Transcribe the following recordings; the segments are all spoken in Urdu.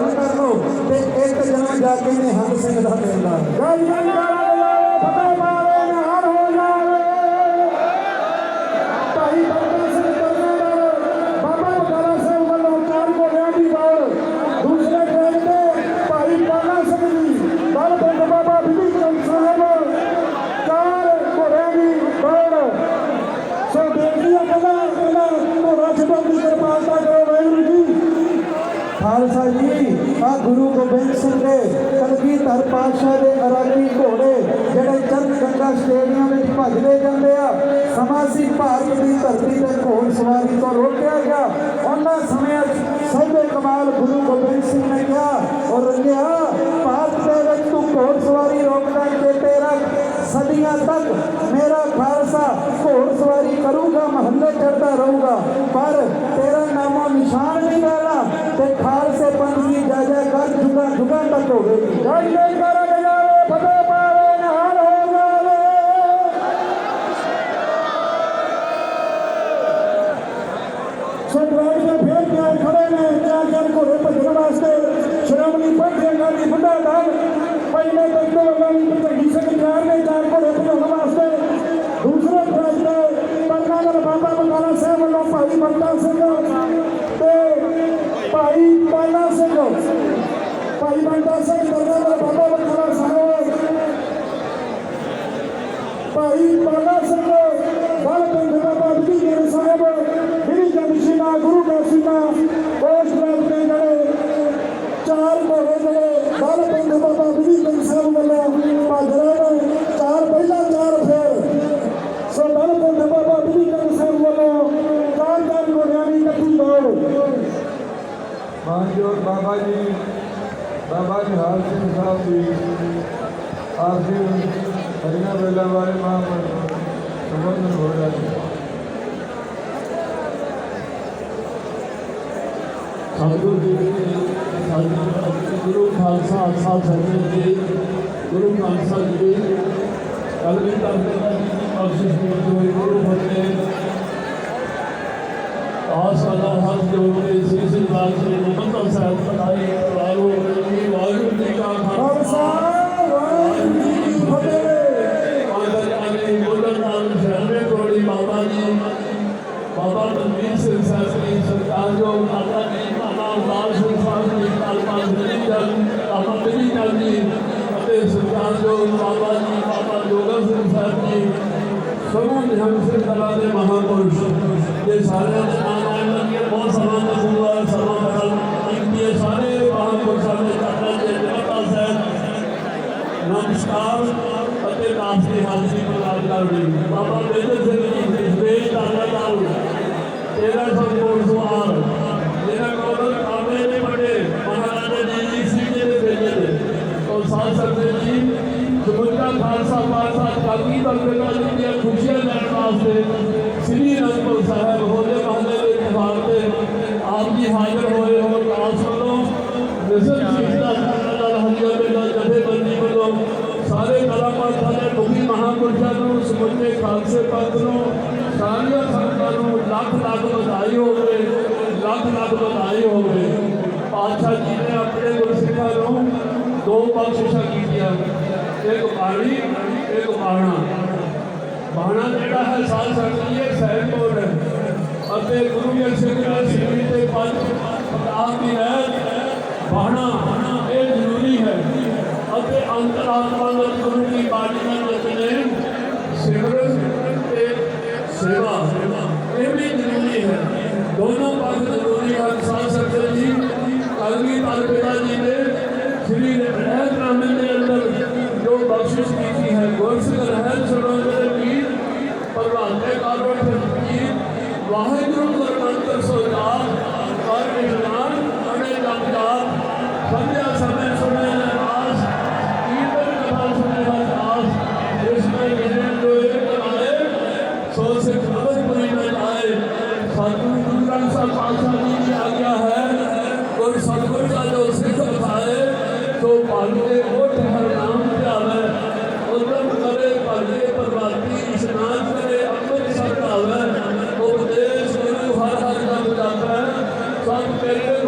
ਧਾਰ ਧਾਰਨ ਤੇ ਇੱਕ ਜਨਮ ਜਾ ਕੇ ਨਿਹੰਗ ਸਿੰਘ ਦਾ ਮਿਲਦਾ ਜੈ ਜੈ। ਖਾਲਸਾ ਜੀ ਆ ਗੁਰੂ ਗੋਬਿੰਦ ਸਿੰਘ ਦੇ ਕਲਗੀਧਰ ਪਾਤਸ਼ਾਹ ਦੇ ਅਰਾਗੀ ਘੋੜੇ ਜਿਹੜੇ ਚਰਨ ਗੰਗਾ ਸਟੇਡੀਅਮ ਵਿੱਚ ਭੱਜਦੇ ਜਾਂਦੇ ਆ ਸਮਾਂ ਸੀ ਭਾਰਤ ਦੀ ਧਰਤੀ ਤੇ ਘੋੜ ਸਵਾਰੀ ਤੋਂ ਰੋਕਿਆ ਗਿਆ ਉਹਨਾਂ ਸਮਿਆਂ 'ਚ ਸਹਿਬੇ ਕਮਾਲ ਗੁਰੂ ਗੋਬਿੰਦ ਸਿੰਘ ਨੇ ਕਿਹਾ ਔਰ ਰੰਗਿਆ ਭਾਰਤ ਦੇ ਵਿੱਚ ਤੂੰ ਘੋੜ ਸਵਾਰੀ ਰੋਕਦਾ ਤੇ ਤੇਰਾ ਸਦੀਆਂ ਤੱਕ ਮੇਰਾ ਖਾਲਸਾ ਘੋੜ ਸਵਾਰੀ ਕਰੂਗਾ ਮਹੱਲੇ ਚੜਦਾ ਰਹੂਗਾ ਪਰ تے کھال سے پنجی جائے جائے کر جھکا جھکا تک ہو گئی۔ جائے جائے کر اگر جائے پتے پارے نہار ہو گئے سٹرائی میں پھیل کے آئے کھڑے میں چاہ جائے کو ریپ جھڑا باستے شرامنی پر جائے گا جی بندہ دار۔ پہلے دکھتے ہو گئی تو جائے گیسے کی جائے گئی جائے کو ریپ جھڑا باستے دوسرے پھیل کے پرکانر بابا بکارا سیم اللہ آخری کرینہ بیلا والے ماں پر سمندر ہو جاتی ٹھاکر جی گرو خالصہ اچھا سکتے جی گرو خالصہ جی قلبی ترجمہ کی کوشش کرتے ہوئے گرو فتح آج اللہ حج جو اسی سلسلہ سے مقدم صاحب بنائے اشخاص اپنے راستے حادثے کو لال کر رہی بابا میرے زندگی سے بیش دادا لال تیرہ سو کروڑ سوال میرا کامے میں بڑے مہاراجا جی جی سیٹے میں بھیجے تھے۔ اور ساتھ ساتھ جی سمجھتا خالصہ پارسا پاکی تک خوشیاں لینے واسطے ਕਲਾਕਾਰਾਂ ਮਹਾਂਪੁਰਸ਼ਾਂ ਨੂੰ, ਸਮੁੱਚੇ ਖਾਲਸੇ ਪੰਥ ਨੂੰ, ਸਾਰੀਆਂ ਸੰਗਤਾਂ ਨੂੰ ਲੱਖ ਲੱਖ ਵਧਾਈ ਹੋਵੇ, ਲੱਖ ਲੱਖ ਵਧਾਈ ਹੋਵੇ। ਪਾਤਸ਼ਾਹ ਜੀ ਨੇ ਆਪਣੇ ਗੁਰਸਿੱਖਾਂ ਨੂੰ ਦੋ ਬਖਸ਼ਿਸ਼ਾਂ ਕੀਤੀਆਂ। ਇੱਕ ਬਾਣੀ, ਇੱਕ ਬਾਣਾ। ਬਾਣਾ ਜਿਹੜਾ ਹੈ, ਸਾਧ ਸੰਗਤ ਜੀ ਇਹ ਹੈ। ਅਤੇ ਗੁਰੂ ਗ੍ਰੰਥ ਸਿੰਘ ਦੇ ਸਿੱਖੀ ਤੇ ਪੰਜ ਪ੍ਰਕਾਸ਼ ਦੀ ਰਹਿਤ دونوں پاکستان ہونے کا انسان سکتے جی۔ عالمی طالبہ جی نے۔ شری رحمت نامے کے اندر جو بخشش کی تھی ہے۔ گول سے رحم سرور کے پیر۔ پروان کے کارواں کی واحد روح منتر سرکار۔ اور اجلاس Thank you.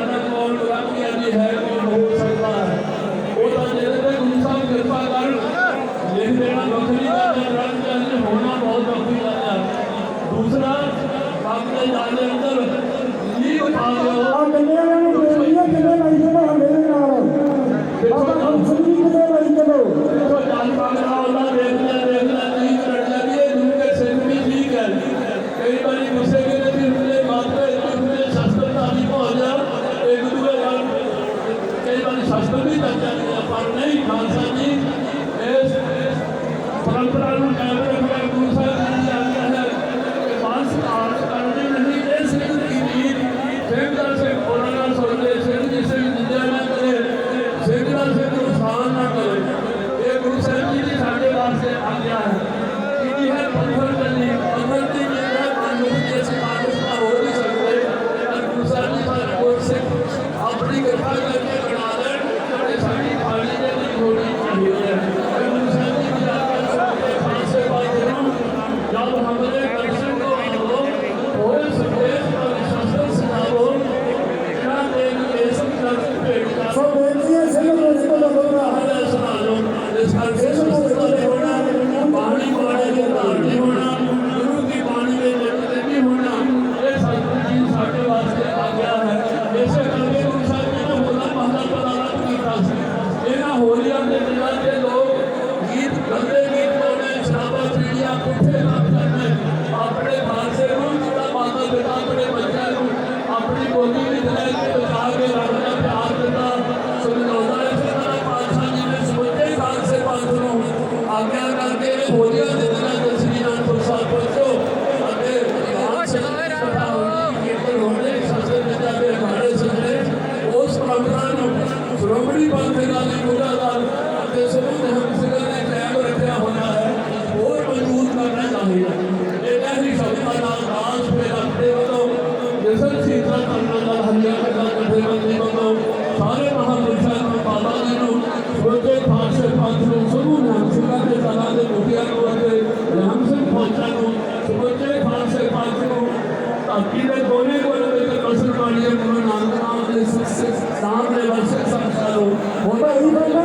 ولنقول رضي بهذا પ્રોજેક્ટ પાછળ પાછળ સમૂહના સુરાતે સલાતે મોતિયાનો વખતે રામસન પહોંચવાનું પ્રોજેક્ટ પાછળ પાછળ અકીલે કોને કોને બેટા કસર પાડીએ મને નામ નામ દે સક્સેસ સામે વર્ષે સંસારો મોટા ઉઠાઈ